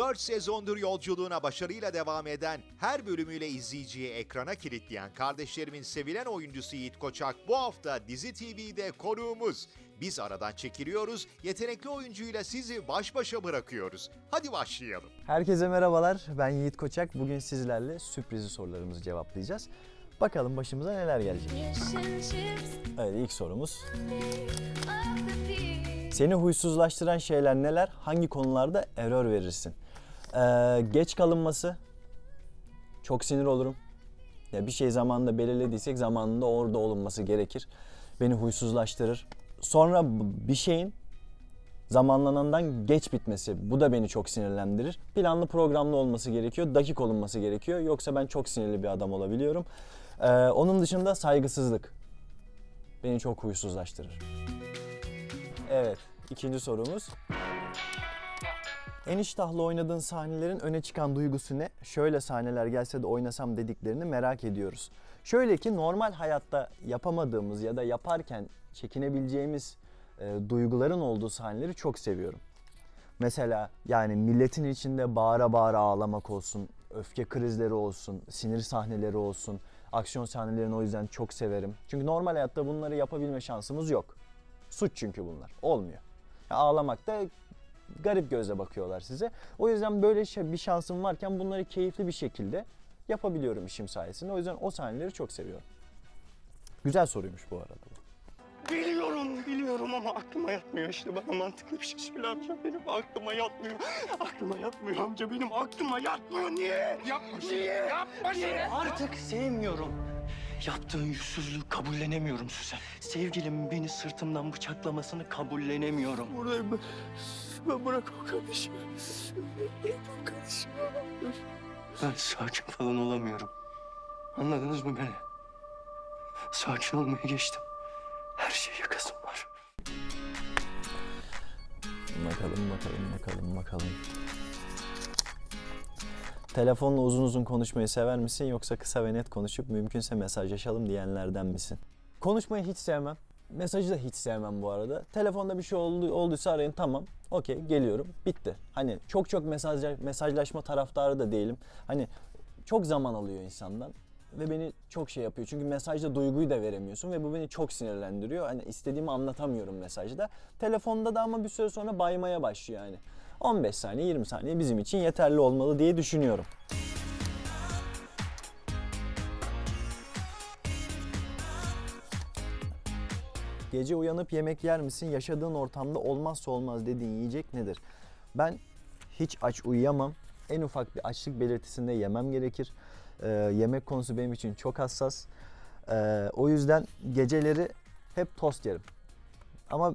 4 sezondur yolculuğuna başarıyla devam eden, her bölümüyle izleyiciyi ekrana kilitleyen kardeşlerimin sevilen oyuncusu Yiğit Koçak bu hafta Dizi TV'de konuğumuz. Biz aradan çekiliyoruz, yetenekli oyuncuyla sizi baş başa bırakıyoruz. Hadi başlayalım. Herkese merhabalar. Ben Yiğit Koçak. Bugün sizlerle sürprizi sorularımızı cevaplayacağız. Bakalım başımıza neler gelecek. Evet ilk sorumuz. Seni huysuzlaştıran şeyler neler? Hangi konularda error verirsin? Ee, geç kalınması. Çok sinir olurum. Ya bir şey zamanında belirlediysek zamanında orada olunması gerekir. Beni huysuzlaştırır. Sonra bir şeyin zamanlanandan geç bitmesi. Bu da beni çok sinirlendirir. Planlı programlı olması gerekiyor. Dakik olunması gerekiyor. Yoksa ben çok sinirli bir adam olabiliyorum. Ee, onun dışında saygısızlık. Beni çok huysuzlaştırır. Evet, ikinci sorumuz. En iştahlı oynadığın sahnelerin öne çıkan duygusu ne? Şöyle sahneler gelse de oynasam dediklerini merak ediyoruz. Şöyle ki normal hayatta yapamadığımız ya da yaparken çekinebileceğimiz e, duyguların olduğu sahneleri çok seviyorum. Mesela yani milletin içinde bağıra bağıra ağlamak olsun, öfke krizleri olsun, sinir sahneleri olsun, aksiyon sahnelerini o yüzden çok severim. Çünkü normal hayatta bunları yapabilme şansımız yok. Suç çünkü bunlar. Olmuyor. Ya ağlamakta garip gözle bakıyorlar size. O yüzden böyle şey, bir şansım varken bunları keyifli bir şekilde yapabiliyorum işim sayesinde. O yüzden o sahneleri çok seviyorum. Güzel soruymuş bu arada. bu. Biliyorum, biliyorum ama aklıma yatmıyor işte. Bana mantıklı bir şey söyle amca. Benim aklıma yatmıyor. Aklıma yatmıyor amca. Benim aklıma yatmıyor. Niye? Yapma Niye? Yapma Niye? Artık sevmiyorum. Yaptığın yüzsüzlüğü kabullenemiyorum Süsen. Sevgilimin beni sırtımdan bıçaklamasını kabullenemiyorum. Buradayım ben. Ben kardeşimi. Bırak o kardeşimi. Ben sakin falan olamıyorum. Anladınız mı beni? Sakin olmaya geçtim. Her şey yakasım var. Bakalım bakalım bakalım bakalım. Telefonla uzun uzun konuşmayı sever misin yoksa kısa ve net konuşup mümkünse mesajlaşalım diyenlerden misin? Konuşmayı hiç sevmem. Mesajı da hiç sevmem bu arada. Telefonda bir şey oldu, olduysa arayın tamam. Okey geliyorum. Bitti. Hani çok çok mesaj, mesajlaşma taraftarı da değilim. Hani çok zaman alıyor insandan ve beni çok şey yapıyor. Çünkü mesajda duyguyu da veremiyorsun ve bu beni çok sinirlendiriyor. Hani istediğimi anlatamıyorum mesajda. Telefonda da ama bir süre sonra baymaya başlıyor yani. 15 saniye 20 saniye bizim için yeterli olmalı diye düşünüyorum. Gece uyanıp yemek yer misin? Yaşadığın ortamda olmazsa olmaz dediğin yiyecek nedir? Ben hiç aç uyuyamam. En ufak bir açlık belirtisinde yemem gerekir. Ee, yemek konusu benim için çok hassas. Ee, o yüzden geceleri hep tost yerim. Ama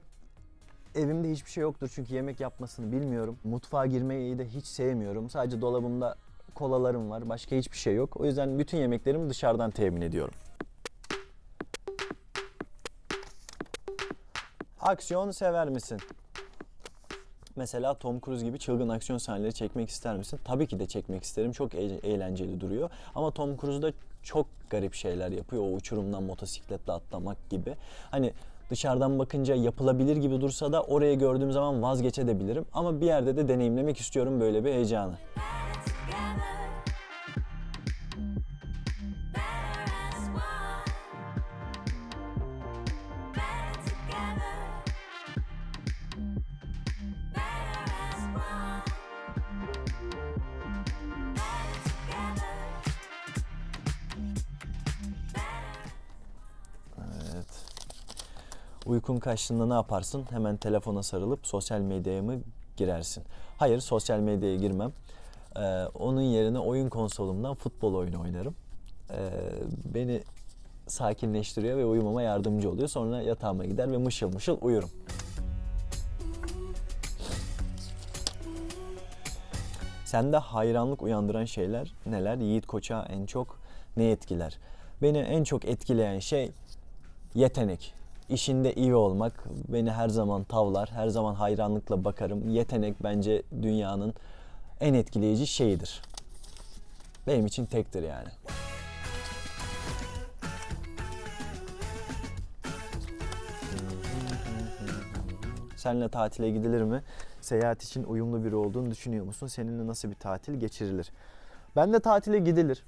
evimde hiçbir şey yoktur çünkü yemek yapmasını bilmiyorum. Mutfağa girmeyi de hiç sevmiyorum. Sadece dolabımda kolalarım var. Başka hiçbir şey yok. O yüzden bütün yemeklerimi dışarıdan temin ediyorum. Aksiyon sever misin? Mesela Tom Cruise gibi çılgın aksiyon sahneleri çekmek ister misin? Tabii ki de çekmek isterim. Çok eğlenceli duruyor. Ama Tom Cruise da çok garip şeyler yapıyor. O uçurumdan motosikletle atlamak gibi. Hani dışarıdan bakınca yapılabilir gibi dursa da oraya gördüğüm zaman vazgeçebilirim. Ama bir yerde de deneyimlemek istiyorum böyle bir heyecanı. Uykun kaçtığında ne yaparsın? Hemen telefona sarılıp sosyal medyaya mı girersin? Hayır, sosyal medyaya girmem. Ee, onun yerine oyun konsolumdan futbol oyunu oynarım. Ee, beni sakinleştiriyor ve uyumama yardımcı oluyor. Sonra yatağıma gider ve mışıl mışıl uyurum. Sende hayranlık uyandıran şeyler neler? Yiğit Koç'a en çok ne etkiler? Beni en çok etkileyen şey yetenek. İşinde iyi olmak beni her zaman tavlar, her zaman hayranlıkla bakarım. Yetenek bence dünyanın en etkileyici şeyidir. Benim için tektir yani. Senle tatile gidilir mi? Seyahat için uyumlu biri olduğunu düşünüyor musun? Seninle nasıl bir tatil geçirilir? Ben de tatile gidilir.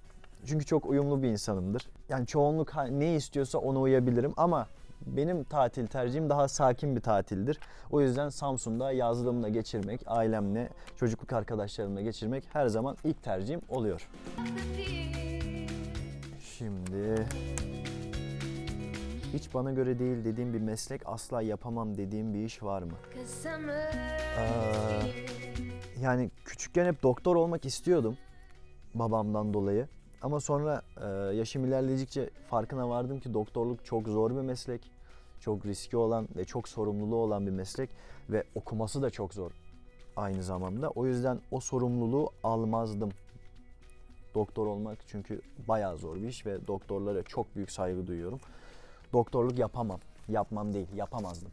Çünkü çok uyumlu bir insanımdır. Yani çoğunluk ne istiyorsa ona uyabilirim ama benim tatil tercihim daha sakin bir tatildir. O yüzden Samsun'da yazlığımla geçirmek, ailemle, çocukluk arkadaşlarımla geçirmek her zaman ilk tercihim oluyor. Şimdi hiç bana göre değil dediğim bir meslek, asla yapamam dediğim bir iş var mı? Aa, yani küçükken hep doktor olmak istiyordum babamdan dolayı. Ama sonra e, yaşım ilerledikçe farkına vardım ki doktorluk çok zor bir meslek. Çok riski olan ve çok sorumluluğu olan bir meslek ve okuması da çok zor aynı zamanda. O yüzden o sorumluluğu almazdım. Doktor olmak çünkü bayağı zor bir iş ve doktorlara çok büyük saygı duyuyorum. Doktorluk yapamam. Yapmam değil, yapamazdım.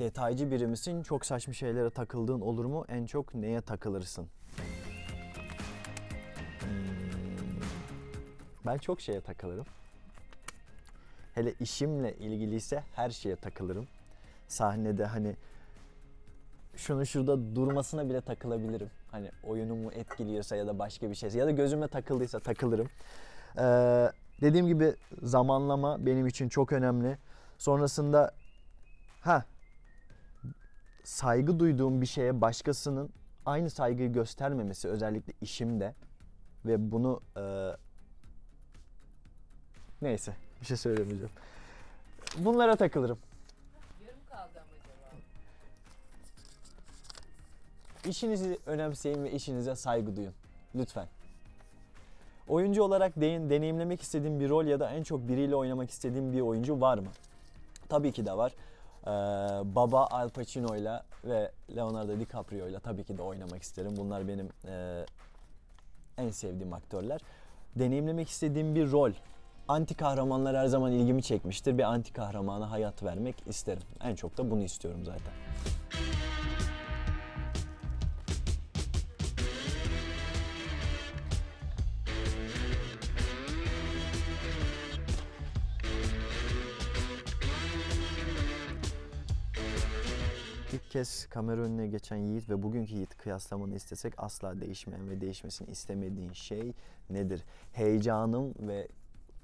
Detaycı biri misin? Çok saçma şeylere takıldığın olur mu? En çok neye takılırsın? Hmm, Ben çok şeye takılırım. Hele işimle ilgiliyse her şeye takılırım. Sahnede hani şunu şurada durmasına bile takılabilirim. Hani oyunumu etkiliyorsa ya da başka bir şeyse ya da gözüme takıldıysa takılırım. Ee, dediğim gibi zamanlama benim için çok önemli. Sonrasında ha saygı duyduğum bir şeye başkasının aynı saygıyı göstermemesi özellikle işimde ve bunu e, neyse bir şey söylemeyeceğim. Bunlara takılırım. İşinizi önemseyin ve işinize saygı duyun. Lütfen. Oyuncu olarak deyin, deneyimlemek istediğim bir rol ya da en çok biriyle oynamak istediğim bir oyuncu var mı? Tabii ki de var. Ee, baba Al Pacino'yla ve Leonardo DiCaprio'yla tabii ki de oynamak isterim. Bunlar benim e, en sevdiğim aktörler. Deneyimlemek istediğim bir rol. Anti kahramanlar her zaman ilgimi çekmiştir. Bir anti kahramana hayat vermek isterim. En çok da bunu istiyorum zaten. İlk kez kamera önüne geçen Yiğit ve bugünkü Yiğit kıyaslamanı istesek asla değişmeyen ve değişmesini istemediğin şey nedir? Heyecanım ve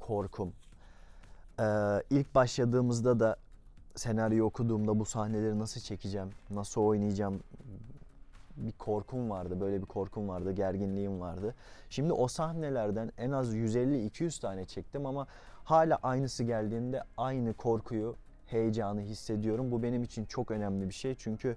korkum. Ee, ilk başladığımızda da senaryo okuduğumda bu sahneleri nasıl çekeceğim, nasıl oynayacağım bir korkum vardı. Böyle bir korkum vardı, gerginliğim vardı. Şimdi o sahnelerden en az 150-200 tane çektim ama hala aynısı geldiğinde aynı korkuyu, heyecanı hissediyorum. Bu benim için çok önemli bir şey. Çünkü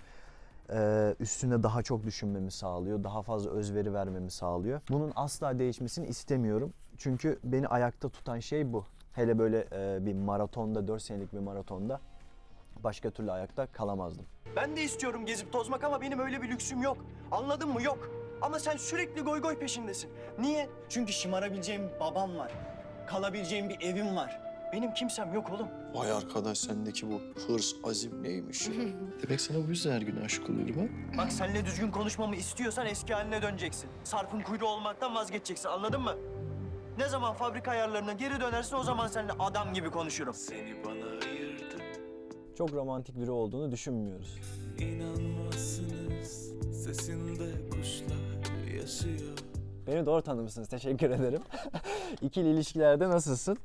e, üstüne daha çok düşünmemi sağlıyor. Daha fazla özveri vermemi sağlıyor. Bunun asla değişmesini istemiyorum. Çünkü beni ayakta tutan şey bu. Hele böyle e, bir maratonda, 4 senelik bir maratonda başka türlü ayakta kalamazdım. Ben de istiyorum gezip tozmak ama benim öyle bir lüksüm yok. Anladın mı? Yok. Ama sen sürekli goy goy peşindesin. Niye? Çünkü şımarabileceğim babam var. Kalabileceğim bir evim var. Benim kimsem yok oğlum. Vay arkadaş sendeki bu hırs, azim neymiş ya? Demek sana bu yüzden her gün aşık oluyorum ha? Bak seninle düzgün konuşmamı istiyorsan eski haline döneceksin. Sarp'ın kuyruğu olmaktan vazgeçeceksin anladın mı? Ne zaman fabrika ayarlarına geri dönersin o zaman seninle adam gibi konuşurum. Seni bana ayırdın. Çok romantik biri olduğunu düşünmüyoruz. İnanmazsınız sesinde kuşlar yaşıyor. Beni doğru tanımışsınız. Teşekkür ederim. İkili ilişkilerde nasılsın?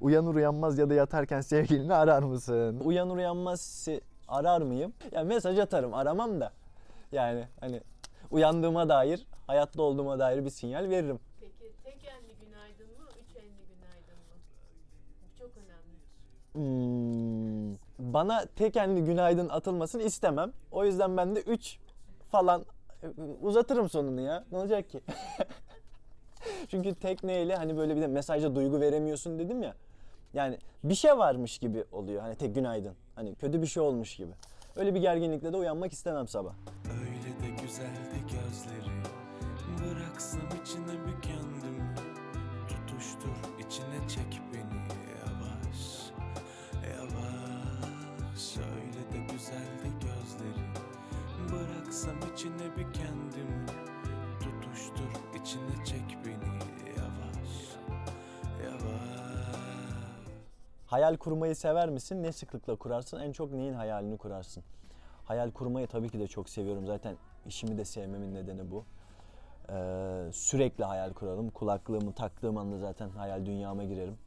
Uyanır uyanmaz ya da yatarken sevgilini arar mısın? Uyanır uyanmaz arar mıyım? Ya mesaj atarım. Aramam da. Yani hani uyandığıma dair, hayatta olduğuma dair bir sinyal veririm. Peki tek enli günaydın mı, üç enli günaydın mı? Bu çok önemli. Hmm, bana tekenli günaydın atılmasını istemem. O yüzden ben de 3 falan e, uzatırım sonunu ya. Ne olacak ki? Çünkü tekneyle hani böyle bir de mesajda duygu veremiyorsun dedim ya. Yani bir şey varmış gibi oluyor. Hani tek günaydın. Hani kötü bir şey olmuş gibi. Öyle bir gerginlikle de uyanmak istemem sabah. Öyle de güzeldi gözleri. Bıraksam içine bir kendimi. Tutuştur içine çek beni yavaş yavaş. Öyle de güzeldi gözleri. Bıraksam içine bir kendimi. Hayal kurmayı sever misin? Ne sıklıkla kurarsın? En çok neyin hayalini kurarsın? Hayal kurmayı tabii ki de çok seviyorum. Zaten işimi de sevmemin nedeni bu. Ee, sürekli hayal kurarım. Kulaklığımı taktığım anda zaten hayal dünyama girerim.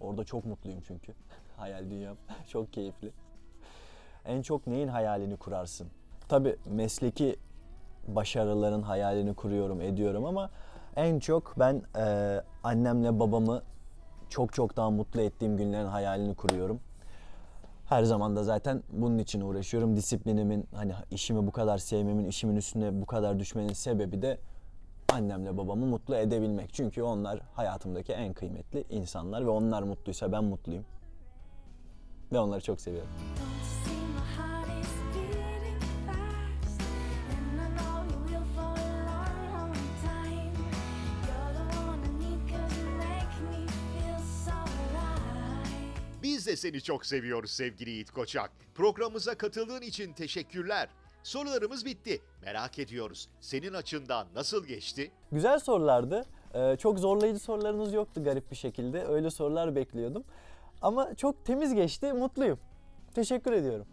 Orada çok mutluyum çünkü. hayal dünyam çok keyifli. En çok neyin hayalini kurarsın? Tabii mesleki başarıların hayalini kuruyorum, ediyorum ama en çok ben e, annemle babamı çok çok daha mutlu ettiğim günlerin hayalini kuruyorum. Her zaman da zaten bunun için uğraşıyorum. Disiplinimin, hani işimi bu kadar sevmemin, işimin üstüne bu kadar düşmenin sebebi de annemle babamı mutlu edebilmek. Çünkü onlar hayatımdaki en kıymetli insanlar ve onlar mutluysa ben mutluyum. Ve onları çok seviyorum. De seni çok seviyoruz sevgili Yiğit Koçak. Programımıza katıldığın için teşekkürler. Sorularımız bitti. Merak ediyoruz. Senin açından nasıl geçti? Güzel sorulardı. Ee, çok zorlayıcı sorularınız yoktu garip bir şekilde. Öyle sorular bekliyordum. Ama çok temiz geçti, mutluyum. Teşekkür ediyorum.